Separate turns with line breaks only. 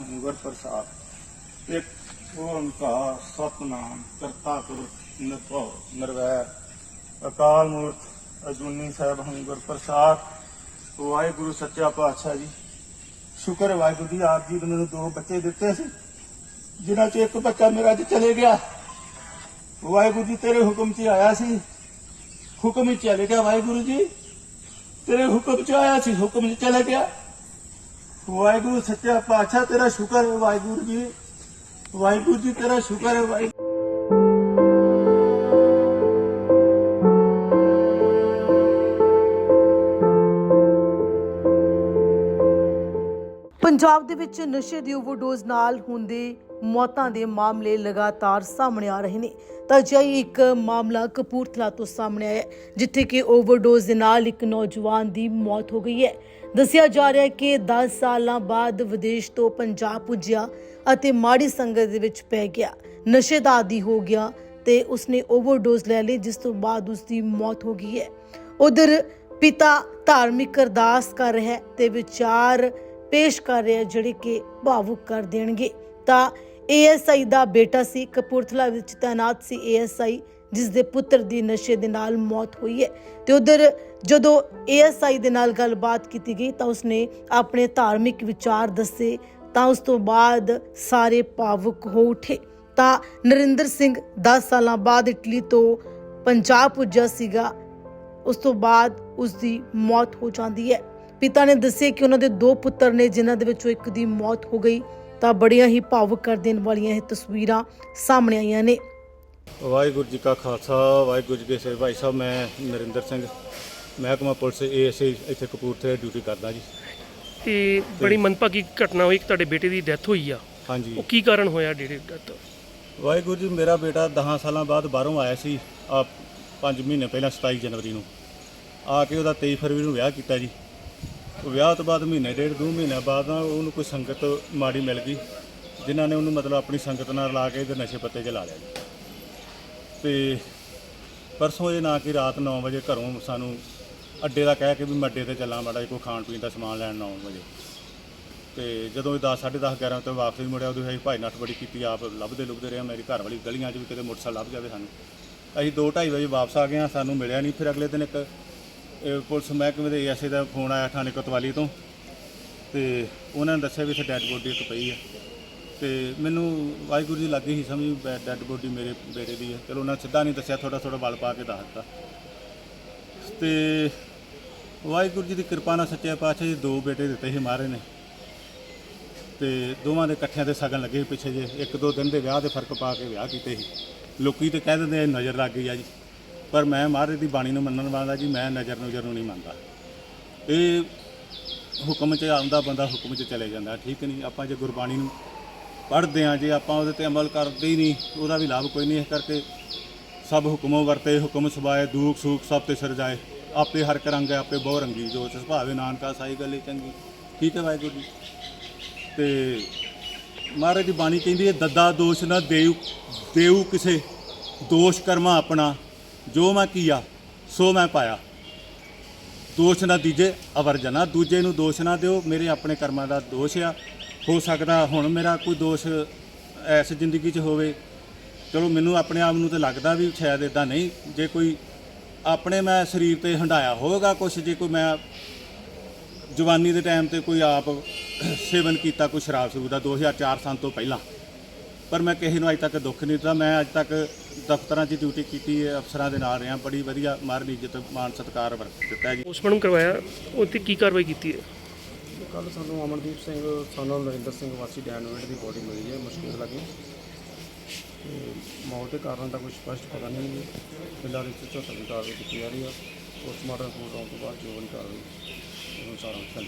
Hunger ਪ੍ਰਸਾਦ। ਇੱਕ ਓੰਕਾਰ ਸਤਨਾਮ ਕਰਤਾ ਪੁਰਖ ਨਿਰਭਉ ਨਿਰਵੈਰ। ਅਕਾਲ ਮੂਰਤ ਅਜੂਨੀ ਸਾਹਿਬ ਹੰਗਰ ਪ੍ਰਸਾਦ। ਵਾਹਿਗੁਰੂ ਸੱਚਾ ਪਾਤਸ਼ਾਹ ਜੀ। ਸ਼ੁਕਰ ਹੈ ਵਾਹਿਗੁਰੂ ਜੀ, ਆਪ ਜੀ ਨੇ ਮੈਨੂੰ ਦੋ ਬੱਚੇ ਦਿੱਤੇ ਸੀ, ਜਿਨ੍ਹਾਂ ਚ ਇੱਕ ਬੱਚਾ ਮੇਰਾ ਅੱਜ ਚਲੇ ਗਿਆ। ਵਾਹਿਗੁਰੂ ਜੀ, ਤੇਰੇ ਹੁਕਮ 'ਚ ਆਇਆ ਸੀ। ਹੁਕਮ 'ਚ ਚਲੇ ਗਿਆ ਵਾਹਿਗੁਰੂ ਜੀ। ਤੇਰੇ ਹੁਕਮ 'ਚ ਆਇਆ ਸੀ, ਹੁਕਮ 'ਚ ਚਲੇ ਗਿਆ। ਵਾਹਿਗੁਰੂ, ਸੱਚਾ ਪਾਤਸ਼ਾਹ, ਤੇਰਾ ਸ਼ੁਕਰ ਹੈ ਵਾਹਿਗੁਰੂ ਜੀ। ਵਾਹਿਗੁਰੂ ਜੀ, ਤੇਰਾ ਸ਼ੁਕਰ ਹੈ ਵਾਹਿਗੁਰੂ
ਪੰਜਾਬ ਦੇ ਵਿੱਚ ਨਸ਼ੇ ਦੀ ਓਵਰਡੋਜ਼ ਨਾਲ ਹੁੰਦੇ ਮੌਤਾਂ ਦੇ ਮਾਮਲੇ ਲਗਾਤਾਰ ਸਾਹਮਣੇ ਆ ਰਹੇ ਨੇ। ਤਾਂ ਅਜਿਹਾ ਇੱਕ ਮਾਮਲਾ ਕਪੂਰਥਲਾ ਤੋਂ ਸਾਹਮਣੇ ਆਇਆ ਜਿੱਥੇ ਕਿ ਓਵਰਡੋਜ਼ ਦੇ ਨਾਲ ਇੱਕ ਨੌਜਵਾਨ ਦੀ ਮੌਤ ਹੋ ਗਈ ਹੈ। ਦੱਸਿਆ ਜਾ ਰਿਹਾ ਹੈ ਕਿ 10 ਸਾਲਾਂ ਬਾਅਦ ਵਿਦੇਸ਼ ਤੋਂ ਪੰਜਾਬ ਪੁੱਜਿਆ ਅਤੇ ਮਾੜੀ ਸੰਗਤ ਦੇ ਵਿੱਚ ਪੈ ਗਿਆ। ਨਸ਼ੇ ਦਾ ਆਦੀ ਹੋ ਗਿਆ ਤੇ ਉਸਨੇ ਓਵਰਡੋਜ਼ ਲੈ ਲਈ ਜਿਸ ਤੋਂ ਬਾਅਦ ਉਸਦੀ ਮੌਤ ਹੋ ਗਈ ਹੈ। ਉਧਰ ਪਿਤਾ ਧਾਰਮਿਕ ਅਰਦਾਸ ਕਰ ਰਿਹਾ ਹੈ ਤੇ ਵਿਚਾਰ ਪੇਸ਼ ਕਰ ਰਿਹਾ ਜਿਹੜੇ ਕਿ ਭਾਵੁਕ ਕਰ ਦੇਣਗੇ। ਤਾਂ ਏਐਸਆਈ ਦਾ ਬੇਟਾ ਸੀ ਕਪੂਰਥਲਾ ਵਿੱਚ ਤਾਇਨਾਤ ਸੀ ਏਐਸਆਈ ਜਿਸ ਦੇ ਪੁੱਤਰ ਦੀ ਨਸ਼ੇ ਦੇ ਨਾਲ ਮੌਤ ਹੋਈ ਹੈ। ਤੇ ਉਧਰ ਜਦੋਂ ਏਐਸਆਈ ਦੇ ਨਾਲ ਗੱਲਬਾਤ ਕੀਤੀ ਗਈ ਤਾਂ ਉਸਨੇ ਆਪਣੇ ਧਾਰਮਿਕ ਵਿਚਾਰ ਦੱਸੇ ਤਾਂ ਉਸ ਤੋਂ ਬਾਅਦ ਸਾਰੇ ਭਾਵੁਕ ਹੋ ਉਠੇ। ਤਾਂ ਨਰਿੰਦਰ ਸਿੰਘ 10 ਸਾਲਾਂ ਬਾਅਦ ਇਟਲੀ ਤੋਂ ਪੰਜਾਬ ਪੁੱਜਾ ਸੀਗਾ, ਉਸ ਤੋਂ ਬਾਅਦ ਉਸ ਦੀ ਮੌਤ ਹੋ ਜਾਂਦੀ ਹੈ। ਪਿਤਾ ਨੇ ਦੱਸਿਆ ਕਿ ਉਹਨਾਂ ਦੇ ਦੋ ਪੁੱਤਰ ਨੇ, ਜਿਨ੍ਹਾਂ ਦੇ ਵਿੱਚੋਂ ਇੱਕ ਦੀ ਮੌਤ ਹੋ ਗਈ। ਤਾਂ ਬੜੀਆਂ ਹੀ ਭਾਵੁਕ ਕਰ ਦੇਣ ਵਾਲੀਆਂ ਇਹ ਤਸਵੀਰਾਂ ਸਾਹਮਣੇ ਆਈਆਂ ਨੇ।
ਵਾਹਿਗੁਰੂ ਜੀ ਕਾ ਖਾਲਸਾ ਵਾਹਿਗੁਰੂ ਜੀ ਕੀ ਫਤਿਹ। ਭਾਈ ਸਾਹਿਬ ਮੈਂ ਨਰਿੰਦਰ ਸਿੰਘ ਮਹਿਕਮਾ ਪੁਲਿਸ ਏਐਸਏ ਇੱਥੇ ਕਪੂਰਥਲੇ ਡਿਊਟੀ ਕਰਦਾ ਜੀ।
ਤੇ ਬੜੀ ਮੰਦਭਾਗੀ ਘਟਨਾ ਹੋਈ ਕਿ ਤੁਹਾਡੇ ਬੇਟੇ ਦੀ ਡੈਥ ਹੋਈ ਆ।
ਹਾਂਜੀ।
ਉਹ ਕੀ ਕਾਰਨ ਹੋਇਆ ਡੇਡੇ ਡੈਥ?
ਵਾਹਿਗੁਰੂ ਜੀ ਮੇਰਾ ਬੇਟਾ 10 ਸਾਲਾਂ ਬਾਅਦ ਬਾਹਰੋਂ ਆਇਆ ਸੀ ਆ 5 ਮਹੀਨੇ ਪਹਿਲਾਂ 27 ਜਨਵਰੀ ਨੂੰ। ਆ ਕੇ ਉਹਦਾ 23 ਫਰਵਰੀ ਨੂੰ ਵਿਆਹ ਕੀਤਾ ਜੀ। ਉਹ ਵਿਆਹ ਤੋਂ ਬਾਅਦ ਮਹੀਨੇ, ਡੇਢ ਦੋ ਮਹੀਨਿਆਂ ਬਾਅਦ ਨਾ ਉਹਨੂੰ ਕੋਈ ਸੰਗਤ ਮਾੜੀ ਮਿਲ ਗਈ, ਜਿਨ੍ਹਾਂ ਨੇ ਉਹਨੂੰ ਮਤਲਬ ਆਪਣੀ ਸੰਗਤ ਨਾਲ ਲਾ ਕੇ ਤੇ ਨਸ਼ੇ ਪੱਤੇ 'ਚ ਲਾ ਲਿਆ ਜੀ ਤੇ ਪਰਸੋਂ ਇਹ ਨਾ ਕਿ ਰਾਤ 9 ਵਜੇ ਘਰੋਂ ਸਾਨੂੰ ਅੱਡੇ ਦਾ ਕਹਿ ਕੇ ਵੀ ਮੈਂ ਅੱਡੇ ਤੇ ਚੱਲਾਂ ਮਾੜਾ ਜਿਹਾ ਕੋਈ ਖਾਣ ਪੀਣ ਦਾ ਸਮਾਨ ਲੈਣ 9 ਵਜੇ। ਤੇ ਜਦੋਂ ਇਹ 10 10:30 11 ਤੋਂ ਵਾਪਸ ਵੀ ਮੁੜਿਆ, ਉਦੋਂ ਅਸੀਂ ਭਾਈ ਨੱਠ ਬੜੀ ਕੀਤੀ, ਆਪ ਲੱਭਦੇ ਲੁਭਦੇ ਰਹੇ, ਮੇਰੀ ਘਰ ਵਾਲੀ ਗਲੀਆਂ 'ਚ ਵੀ ਕਿਤੇ ਮੋਟਰਸਾਈਕਲ ਲੱਭ ਜਾਵੇ ਸਾਨੂੰ। ਅਸੀਂ 2:30 ਵਜੇ ਵਾਪਸ ਆ ਗਏ ਹਾਂ, ਸਾਨੂੰ ਮਿਲਿਆ ਨਹੀਂ, ਫਿਰ ਅਗਲੇ ਦਿਨ ਇੱਕ ਇਹ ਪੁਲਿਸ ਮਹਿਕਮੇ ਦੇ ਐਸਏ ਦਾ ਫੋਨ ਆਇਆ ਥਾਣੇ ਕੋਤਵਾਲੀ ਤੋਂ ਤੇ ਉਹਨਾਂ ਨੇ ਦੱਸਿਆ ਵੀ ਇੱਥੇ ਡੈੱਡ ਬੋਡੀ ਇੱਕ ਪਈ ਹੈ ਤੇ ਮੈਨੂੰ ਵਾਹਿਗੁਰੂ ਜੀ ਲੱਗੀ ਸੀ ਸਮਝ ਡੈੱਡ ਬੋਡੀ ਮੇਰੇ ਬੇਟੇ ਦੀ ਹੈ ਚਲੋ ਉਹਨਾਂ ਨੇ ਸਿੱਧਾ ਨਹੀਂ ਦੱਸਿਆ ਥੋੜਾ ਥੋੜਾ ਬਲ ਪਾ ਕੇ ਦੱਸ ਦਿੱਤਾ। ਤੇ ਵਾਹਿਗੁਰੂ ਜੀ ਦੀ ਕਿਰਪਾ ਨਾਲ ਸੱਚੇ ਪਾਤਸ਼ਾਹ ਜੀ ਦੋ ਬੇਟੇ ਦਿੱਤੇ ਸੀ ਮਹਾਰਾਜ ਨੇ। ਤੇ ਦੋਵਾਂ ਦੇ ਇਕੱਠਿਆਂ 'ਤੇ ਸਗਨ ਲੱਗੇ ਪਿੱਛੇ ਜੇ ਇੱਕ ਦੋ ਦਿਨ ਦੇ ਵਿਆਹ ਦੇ ਫ਼ਰਕ ਪਾ ਕੇ ਵਿਆਹ ਕੀਤੇ ਸੀ। ਲੋਕੀ ਤੇ ਕਹਿ ਦਿੰਦੇ ਨਜ਼ਰ ਲੱਗ ਗਈ ਆ ਜੀ। ਪਰ ਮੈਂ ਮਹਾਰਾਜ ਦੀ ਬਾਣੀ ਨੂੰ ਮੰਨਣ ਵਾਲਾ ਜੀ, ਮੈਂ ਨਜ਼ਰ ਨਜ਼ਰ ਨੂੰ ਨਹੀਂ ਮੰਨਦਾ। ਇਹ ਹੁਕਮ 'ਚ ਆਉਂਦਾ ਬੰਦਾ ਹੁਕਮ 'ਚ ਚਲੇ ਜਾਂਦਾ, ਠੀਕ ਨਹੀਂ? ਆਪਾਂ ਜੇ ਗੁਰਬਾਣੀ ਨੂੰ ਪੜ੍ਹਦੇ ਆ ਜੇ ਆਪਾਂ ਉਹਦੇ ਤੇ ਅਮਲ ਕਰਦੇ ਹੀ ਨਹੀਂ, ਉਹਦਾ ਵੀ ਲਾਭ ਕੋਈ ਨਹੀਂ ਇਸ ਕਰਕੇ ਸਭ ਹੁਕਮੋਂ ਵਰਤੇ, ਹੁਕਮ ਸੁਭਾਏ, ਦੂਖ ਸੂਖ ਸਭ ਤੇ ਸਰਜਾਏ ਆਪੇ ਹਰ ਕਰੰਗ ਆਪੇ ਬਹੁ ਰੰਗੀ ਜੋ ਤਿਸ ਭਾਵੇ ਨਾਨਕਾ, ਸਾਈ ਗੱਲੇ ਚੰਗੀ। ਠੀਕ ਹੈ ਵਾਹਿਗੁਰੂ ਜੀ। ਤੇ ਮਹਾਰਾਜ ਦੀ ਬਾਣੀ ਕਹਿੰਦੀ ਹੈ, ਦੱਦਾ ਦੋਸ਼ ਨਾ ਦੇਉ ਦੇਉ ਕਿਸੇ ਦੋਸ਼ ਕਰਮਾ ਆਪਣਾ। ਜੋ ਮੈਂ ਕੀਆ, ਸੋ ਮੈਂ ਪਾਇਆ। ਦੋਸ਼ ਨਾ ਦੀਜੇ, ਅਵਰ ਜਨਾ। ਦੂਜੇ ਨੂੰ ਦੋਸ਼ ਨਾ ਦਿਓ, ਮੇਰੇ ਆਪਣੇ ਕਰਮਾਂ ਦਾ ਦੋਸ਼ ਆ। ਹੋ ਸਕਦਾ ਹੁਣ ਮੇਰਾ ਕੋਈ ਦੋਸ਼ ਐਸ ਜ਼ਿੰਦਗੀ 'ਚ ਹੋਵੇ। ਚਲੋ, ਮੈਨੂੰ ਆਪਣੇ ਆਪ ਨੂੰ ਤੇ ਲੱਗਦਾ ਵੀ ਸ਼ਾਇਦ ਇਦਾਂ ਨਹੀਂ। ਜੇ ਕੋਈ ਆਪਣੇ ਮੈਂ ਸਰੀਰ ਤੇ ਹੰਡਾਇਆ ਹੋਵੇਗਾ ਕੁਛ, ਜੇ ਕੋਈ ਮੈਂ ਜਵਾਨੀ ਦੇ ਟਾਈਮ ਤੇ ਕੋਈ ਆਪ ਸੇਵਨ ਕੀਤਾ ਕੋਈ ਸ਼ਰਾਬ ਸਰੂਬ ਦਾ 2004 ਸਾਲ ਤੋਂ ਪਹਿਲਾਂ। ਪਰ ਮੈਂ ਕਿਸੇ ਨੂੰ ਅਜੇ ਤੱਕ ਦੁੱਖ ਨਹੀਂ ਦਿੱਤਾ। ਮੈਂ ਅੱਜ ਤੱਕ ਦਫ਼ਤਰਾਂ 'ਚ ਡਿਊਟੀ ਕੀਤੀ ਹੈ ਅਫਸਰਾਂ ਦੇ ਨਾਲ ਰਿਹਾ ਬੜੀ ਵਧੀਆ ਮਾਰਨ ਇੱਜ਼ਤ ਮਾਨ ਸਤਿਕਾਰ ਵਰਤ ਦਿੱਤਾ ਜੀ।
ਪੋਸਟਮਾਰਟਮ ਕਰਵਾਇਆ ਉੱਥੇ ਕੀ ਕਾਰਵਾਈ ਕੀਤੀ ਹੈ?
ਕੱਲ ਸਾਨੂੰ ਅਮਨਦੀਪ ਸਿੰਘ ਸਾਨੂੰ ਨਰਿੰਦਰ ਸਿੰਘ ਵਾਸੀ ਡੈਨਵੇਟ ਦੀ ਬੋਡੀ ਮਿਲੀ ਹੈ ਮੁਸ਼ਕਿਲ ਲੱਗੀ। ਮੌਤ ਦੇ ਕਾਰਨ ਦਾ ਕੋਈ ਸਪਸ਼ਟ ਪਤਾ ਨਹੀਂ ਹੈ। ਫਿਲਹਾਲ ਇਸ ਤੋਂ ਚੌਥੀ ਕਾਰਵਾਈ ਕੀਤੀ ਜਾ ਰਹੀ ਹੈ। ਪੋਸਟਮਾਰਟਮ ਰਿਪੋਰਟ ਆਉਣ ਤੋਂ ਬਾਅਦ ਜੋ ਵੀ ਕਾਰਵਾਈ ਉਹ ਸਾਰਾ ਚੱਲ